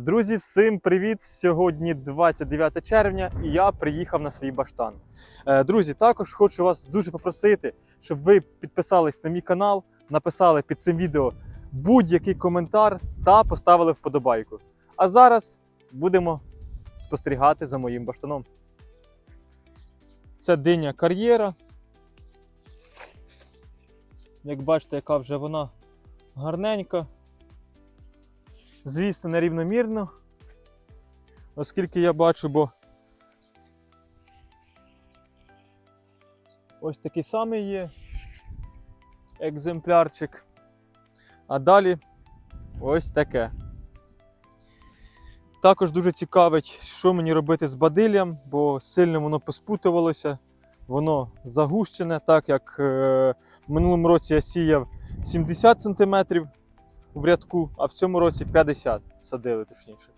Друзі, всім привіт! Сьогодні 29 червня, і я приїхав на свій баштан. Е, Друзі, також хочу вас дуже попросити, щоб ви підписались на мій канал, написали під цим відео будь-який коментар та поставили вподобайку. А зараз будемо спостерігати за моїм баштаном. Це диня кар'єра. Як бачите, яка вже вона гарненька. Звісно, нерівномірно, оскільки я бачу, бо ось такий самий є екземплярчик. А далі ось таке. Також дуже цікавить, що мені робити з бадиллям, бо сильно воно поспутувалося, воно загущене, так як е, в минулому році я сіяв 70 см в рядку, а в цьому році 50 садили точніше.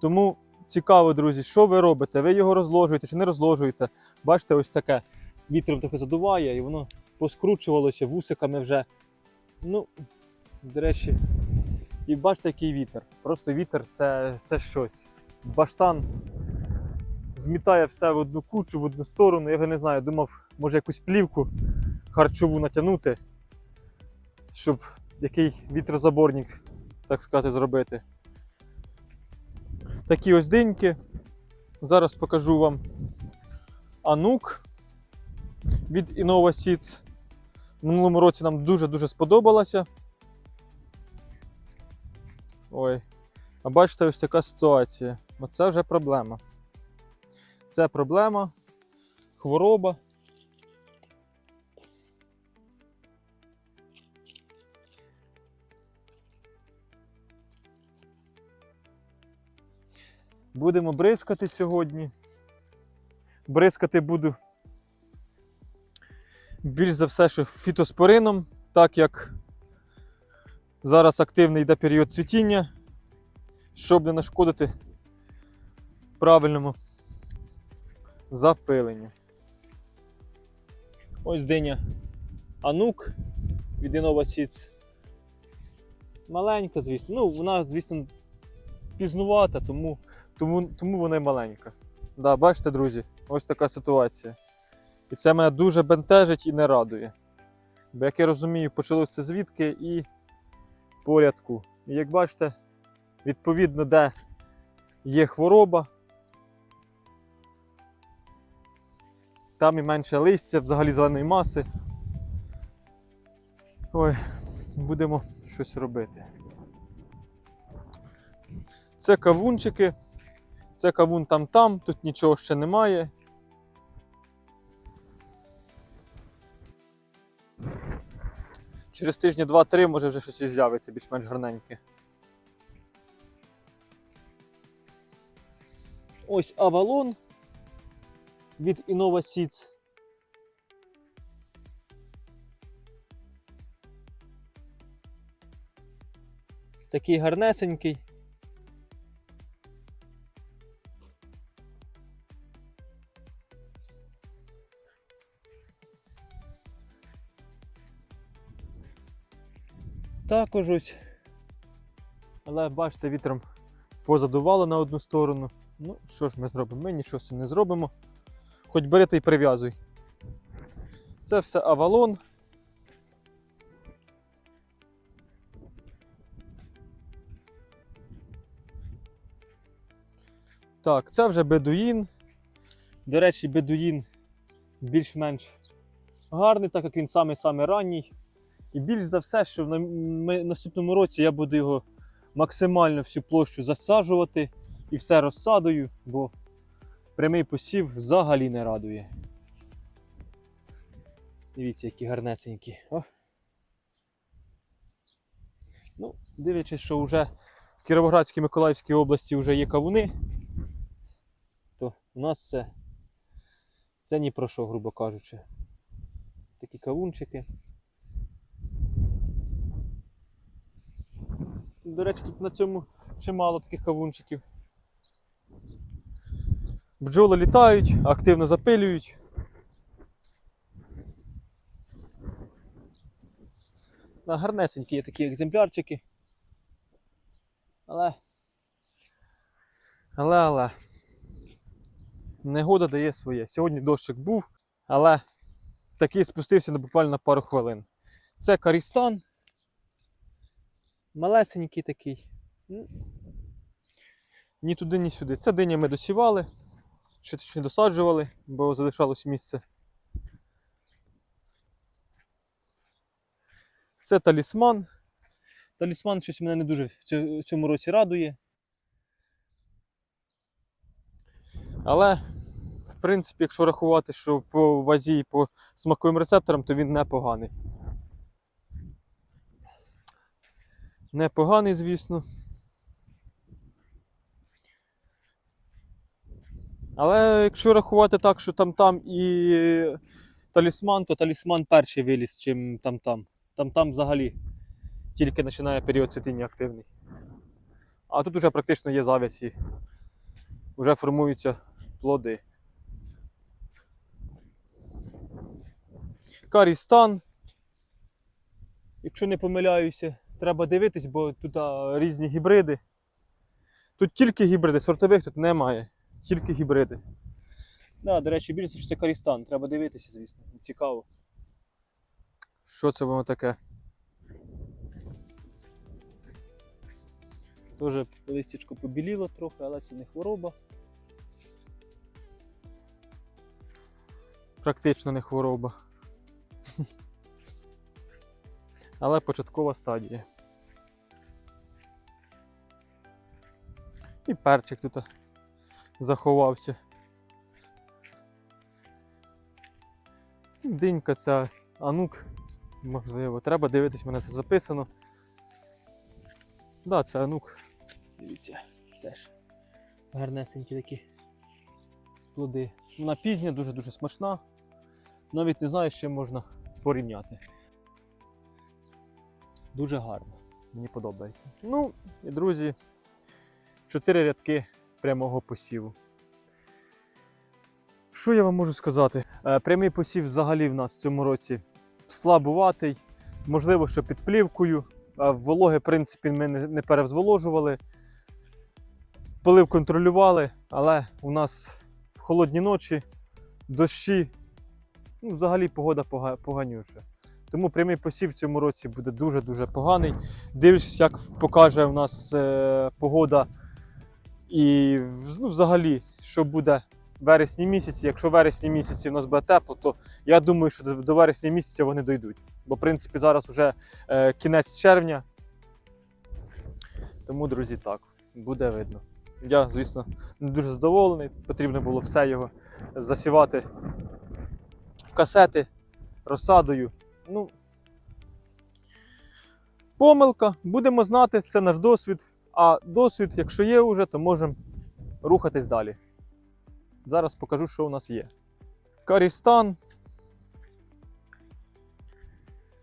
Тому цікаво, друзі, що ви робите? Ви його розложуєте чи не розложуєте? Бачите, ось таке вітром трохи задуває, і воно поскручувалося вусиками вже. Ну, до речі, і бачите, який вітер. Просто вітер це, це щось. Баштан змітає все в одну кучу, в одну сторону. Я вже не знаю, думав, може якусь плівку харчову натягнути, щоб який вітрозаборник, так сказати, зробити. Такі ось диньки. Зараз покажу вам Анук від Innova Seeds. В минулому році нам дуже-дуже сподобалася. Ой, а бачите, ось така ситуація. Оце вже проблема. Це проблема, хвороба. Будемо бризкати сьогодні. Бризкати буду більш за все, що фітоспорином, так як зараз активний йде період цвітіння, щоб не нашкодити правильному запиленню. Ось диня Анук від Innova Seeds. Маленька, звісно. Ну, вона, звісно, пізнувата, тому, тому, тому вона маленька. Да, бачите, друзі, ось така ситуація. І це мене дуже бентежить і не радує. Бо, як я розумію, почалося звідки і по рядку. І як бачите, відповідно, де є хвороба, там і менше листя, взагалі зеленої маси. Ой, будемо щось робити. Це кавунчики. Це кавун там-там, тут нічого ще немає. Через тижні 2-3 може вже щось і з'явиться більш-менш гарненьке. Ось Avalon від Innova Seeds. Такий гарнесенький. Також ось. Але бачите, вітром позадувало на одну сторону. Ну, що ж ми зробимо? Ми нічого з цим не зробимо. Хоч бери та й прив'язуй. Це все авалон. Так, це вже бедуїн. До речі, бедуїн більш-менш гарний, так як він самий-самий ранній. І більш за все, що в наступному році я буду його максимально всю площу засаджувати і все розсадою, бо прямий посів взагалі не радує. Дивіться, які гарнесенькі. О. Ну, дивлячись, що вже в Кіровоградській Миколаївській області вже є кавуни, то у нас це, це ні про що, грубо кажучи. Такі кавунчики. До речі, тут на цьому чимало таких кавунчиків. Бджоли літають, активно запилюють. На гарнесенькі є такі екземплярчики. Але Але, але. Негода дає своє. Сьогодні дощик був, але такий спустився на буквально пару хвилин. Це Карістан. Малесенький такий. Ні туди, ні сюди. Це дині ми досівали, ще точніше досаджували, бо залишалось місце. Це талісман. Талісман щось мене не дуже в цьому році радує. Але, в принципі, якщо рахувати, що по вазі і по смаковим рецепторам, то він непоганий. Непоганий, звісно. Але якщо рахувати так, що там-там і талісман, то талісман перший виліз, чим там-там. Там-там взагалі тільки починає період цвітіння активний. А тут вже практично є завязь і вже формуються плоди. Карістан. Якщо не помиляюся, треба дивитись, бо тут а, різні гібриди. Тут тільки гібриди, сортових тут немає. Тільки гібриди. Да, до речі, більше що це Карістан. Треба дивитися, звісно. Цікаво. Що це воно таке? Тоже листячко побіліло трохи, але це не хвороба. Практично не хвороба. Але початкова стадія. І перчик тут заховався. Динька ця анук, можливо. Треба дивитись, в мене це записано. Да, це анук. Дивіться, теж гарнесенькі такі плоди. Вона пізня, дуже-дуже смачна. Навіть не знаю, з чим можна порівняти. Дуже гарно. Мені подобається. Ну, і друзі, чотири рядки прямого посіву. Що я вам можу сказати? Е, Прямий посів взагалі в нас в цьому році слабуватий, можливо, що під плівкою. Вологи, в принципі, ми не перевзволожували. Полив контролювали, але у нас холодні ночі, дощі, ну, взагалі погода пога- поганюча. Тому прямий посів в цьому році буде дуже-дуже поганий. Дивлюсь, як покаже у нас е, погода і ну, взагалі, що буде в вересні місяці. Якщо в вересні місяці у нас буде тепло, то я думаю, що до, вересня місяця вони дійдуть. Бо, в принципі, зараз вже е, кінець червня. Тому, друзі, так, буде видно. Я, звісно, не дуже задоволений. Потрібно було все його засівати в касети розсадою. Ну, помилка, будемо знати, це наш досвід. А досвід, якщо є вже, то можемо рухатись далі. Зараз покажу, що у нас є. Карістан.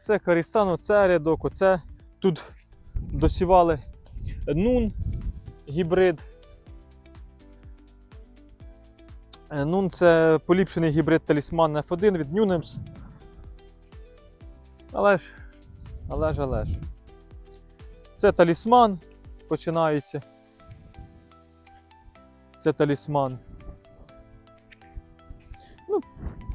Це Карістан, оце рядок, оце тут досівали нун гібрид. Е, Нун це поліпшений гібрид талісман F1 від Nunems. Але ж, але ж. Це талісман починається. Це талісман. Ну,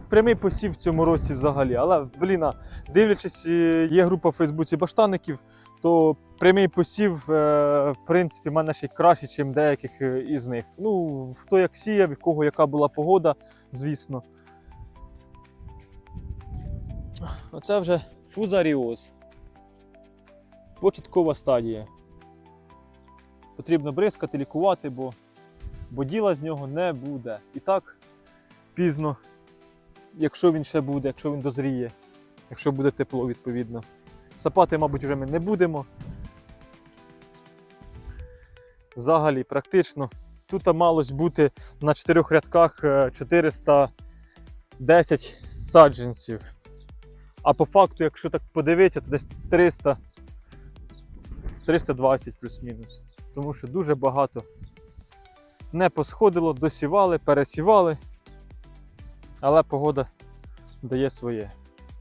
прямий посів в цьому році взагалі. Але, блін, дивлячись, е, є група в Фейсбуці баштанників, то прямий посів, е, в принципі, в мене ще й краще, ніж деяких е, із них. Ну, хто як сіяв, в кого яка була погода, звісно. Оце вже фузаріоз. Початкова стадія. Потрібно бризкати, лікувати, бо, бо діла з нього не буде. І так пізно, якщо він ще буде, якщо він дозріє, якщо буде тепло, відповідно. Сапати, мабуть, вже ми не будемо. Взагалі, практично. Тут малось бути на чотирьох рядках е, 410 саджанців. А по факту, якщо так подивитися, то десь 300, 320 плюс-мінус. Тому що дуже багато не посходило, досівали, пересівали. Але погода дає своє.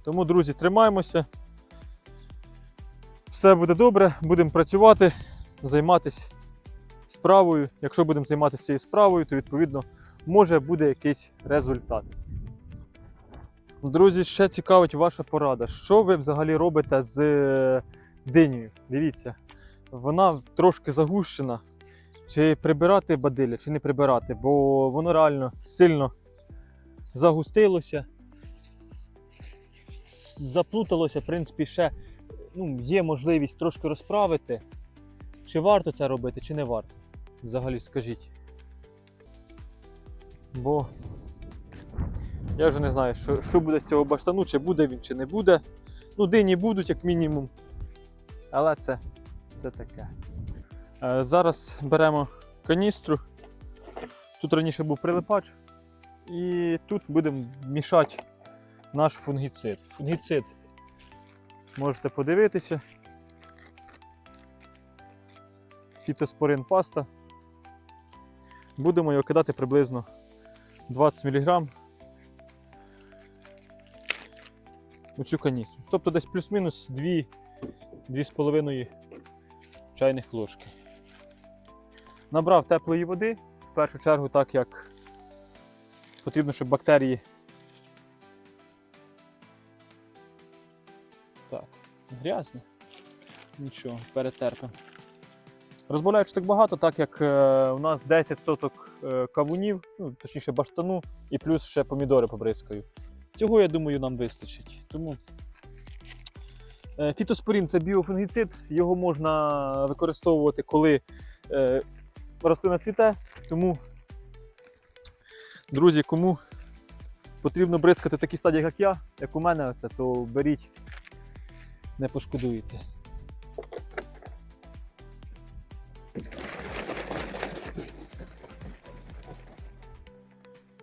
Тому, друзі, тримаємося. Все буде добре, будемо працювати, займатися справою. Якщо будемо займатися цією справою, то відповідно може буде якийсь результат. Друзі, ще цікавить ваша порада. Що ви взагалі робите з е, динею? Дивіться, вона трошки загущена. Чи прибирати бадилля, чи не прибирати, бо воно реально сильно загустилося, заплуталося, в принципі, ще ну, є можливість трошки розправити. Чи варто це робити, чи не варто? Взагалі скажіть. Бо я вже не знаю, що, що буде з цього баштану, чи буде він, чи не буде. Ну, дині будуть, як мінімум. Але це, це таке. Е, зараз беремо каністру. Тут раніше був прилипач. І тут будемо мішати наш фунгіцид. Фунгіцид можете подивитися. Фітоспорин паста. Будемо його кидати приблизно 20 мг у цю каністру. Тобто десь плюс-мінус 2 2,5 чайних ложки. Набрав теплої води, в першу чергу, так як потрібно, щоб бактерії. Так, грязне. Нічого, перетерпимо. Розбавляючи так багато, так як е, у нас 10 соток е, кавунів, ну, точніше баштану, і плюс ще помідори побризкаю. Цього, я думаю, нам вистачить. Тому е, фітоспорін це біофунгіцид, його можна використовувати, коли е, рослина цвіте. Тому, друзі, кому потрібно бризкати такі стадії, як я, як у мене, оце, то беріть, не пошкодуєте.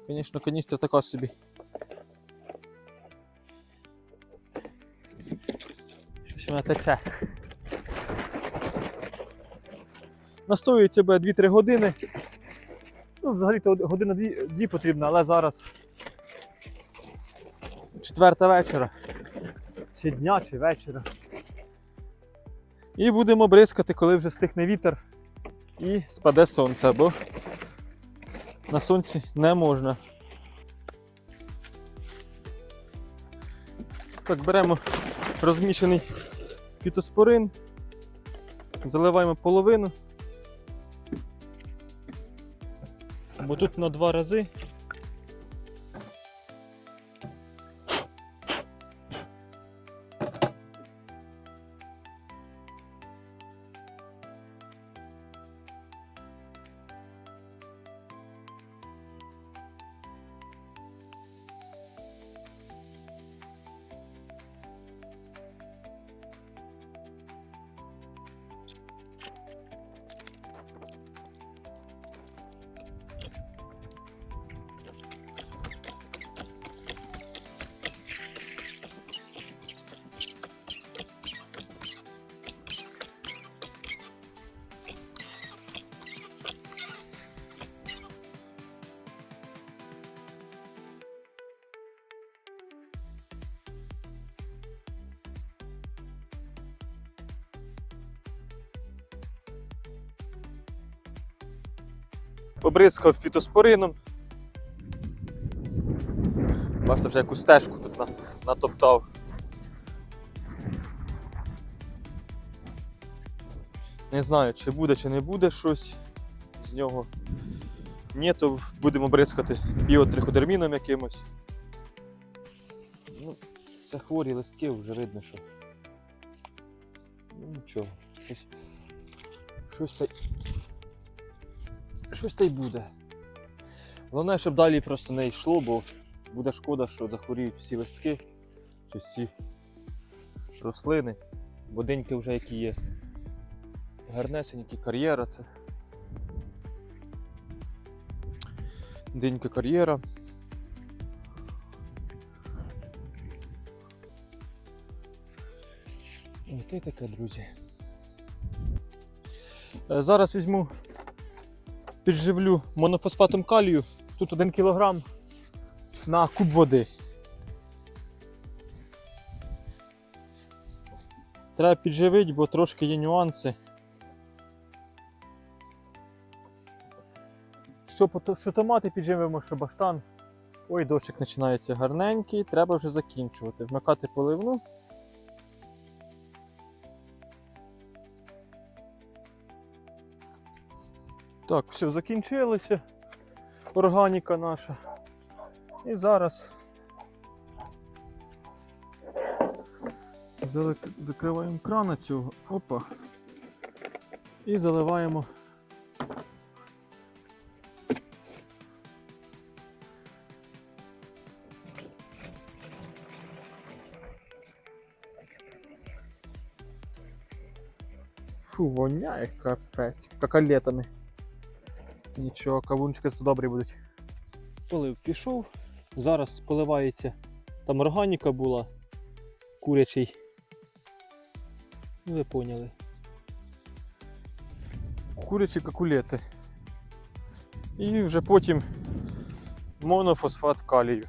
Звісно, каністра така собі. Щось вона. Настоюється буде 2-3 години. Ну, взагалі-то година дві, дві потрібна, але зараз четверта вечора. Чи дня, чи вечора. І будемо бризкати, коли вже стихне вітер і спаде сонце, бо на сонці не можна. Так, беремо розмішаний фітоспорин, заливаємо половину. Бо тут на два рази. Побризкав фітоспорином. Бачите, вже якусь стежку тут на- натоптав. Не знаю, чи буде, чи не буде щось з нього. Ні, то будемо бризкати біотриходерміном якимось. Ну, це хворі листки, вже видно, що. Ну нічого, щось. Щось та щось та й буде. Головне, щоб далі просто не йшло, бо буде шкода, що захворіють всі листки чи всі рослини. Боденьки вже які є. Гарнесенькі кар'єра це. Денька кар'єра. І таке, друзі. Е, Зараз візьму, підживлю монофосфатом калію. Тут 1 кг на куб води. Треба підживити, бо трошки є нюанси. що, що томати підживемо, що баштан. Ой, дощик починається гарненький, треба вже закінчувати. Вмикати поливну. Так, все, закінчилося. Органіка наша. І зараз закриваємо крана цього. Опа. І заливаємо. Фу, воняє капець. Какалетами. Нічого, кавунчики це добрі будуть. Полив пішов. Зараз поливається. Там органіка була. Курячий. Ну, ви поняли. Курячі какулети. І вже потім монофосфат калію.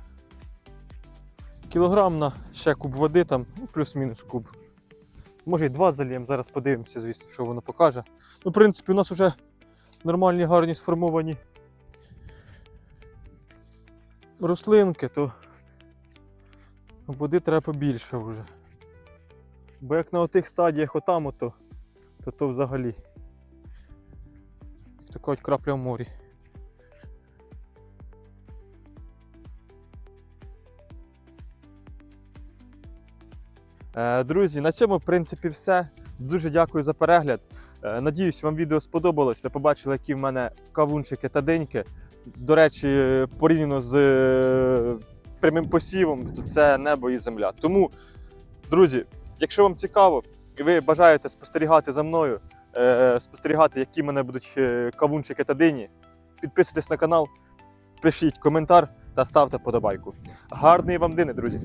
Кілограм на ще куб води, там, ну, плюс-мінус куб. Може і два зальємо, зараз подивимося, звісно, що воно покаже. Ну, в принципі, у нас вже нормальні, гарні сформовані рослинки, то води треба побільше вже. Бо як на отих стадіях отам, ото, то то взагалі. Така от крапля в морі. Е, Друзі, на цьому в принципі все. Дуже дякую за перегляд. Е, Надіюсь, вам відео сподобалось. Ви побачили, які в мене кавунчики та деньки. До речі, порівняно з е, прямим посівом, то це небо і земля. Тому, друзі, якщо вам цікаво і ви бажаєте спостерігати за мною, е, спостерігати, які в мене будуть кавунчики та дині, підписуйтесь на канал, пишіть коментар та ставте подобайку. Гарної вам дини, друзі!